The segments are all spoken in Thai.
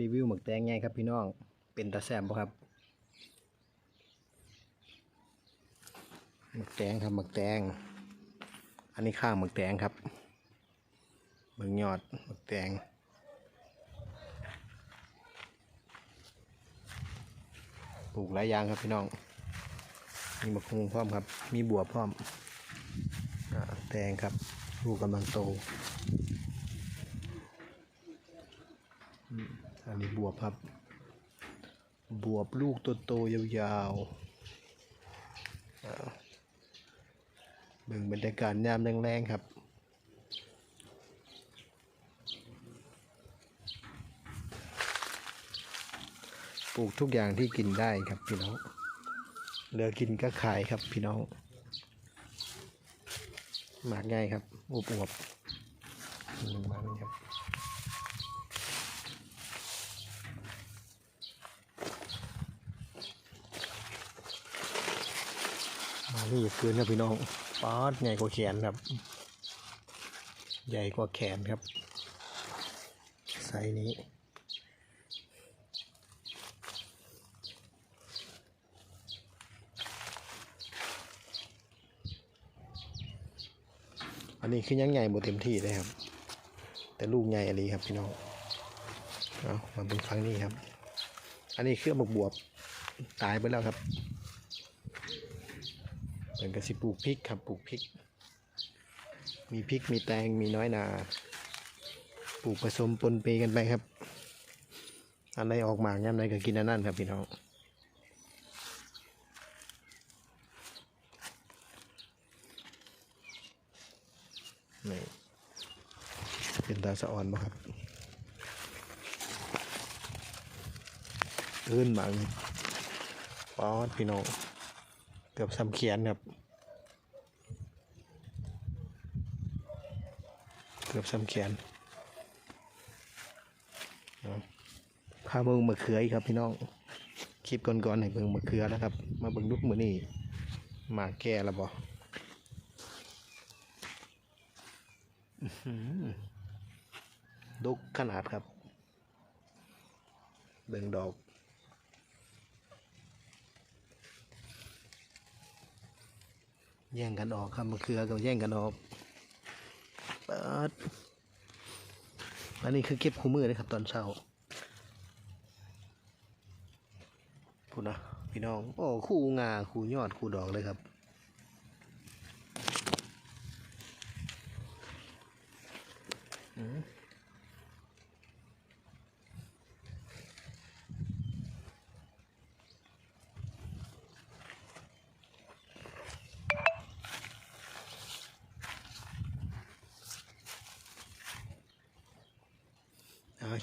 รีวิวหมึกแตงไงครับพี่น้อง เป็นตาแซบบ่ครับ หมึกแตงครับหมึกแตง อันนี้ข้างหมึกแตงครับเบิ่งยอดหมึกแตงปลูกหลายอย่างครับพี่น้อง มีมะคุงพร้อมครับ มีบัวพร้อมแตงครับ ลูกกำลังโต อืม อันนี้บวบครับ บวบลูกโตๆยาวๆเบิ่งบรรยากาศยามแรงๆครับปลูกทุกอย่างที่กินได้ครับพี่น้อง เหลือกินก็ขายครับพี่น้อง หมากง่ายครับอวบอวบๆหนึ่งมานี่ครับ นี่คืนครับพี่น้องป๊อดใหญ่กว่าแขนครับ ใหญ่กว่าแขนครับ ไซนี้อันนี้คือยังใหญ่บ่เต็มที่เลยครับ แต่ลูกใหญ่อะไรครับพี่น้องเอามาเป็นครั้งนี้ครับ อันนี้เครื่องบวบบวบตายไปแล้วครับ เป็นกระสิปลูกพริกครับปลูกพริก มีพริกมีแตงมีน้อยนาปลูกผสมปนเปกันไปครับอันไหนออกหมากยันไหนก็กินอันนั้นครับพี่น้องนี่เป็นตาสะออนบ่ครับลื่นบางป๊อดพี่น้อง เกือบซ้ำเขียนครับ เกือบซ้ำเขียนพาเบิ่งมะเขือครับพี่น้องคลิปก่อนๆให้เบิ่งมะเขือนะครับ มาเบิ่งลูกมือนี่หมาแก่แล้วบ่ดกขนาดครับเบ่งดอก แย่งกันออกครับมะเขือกับแย่งกันออกเปิดอันนี้คือเก็บคู่มือเลยครับตอนเช้าพูดนะพี่น้อง โอ้คู่งาคู่ยอดคู่ดอกเลยครับอ่า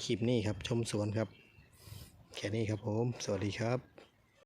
คลิปนี้ครับชมสวนครับ แค่นี้ครับผม สวัสดีครับ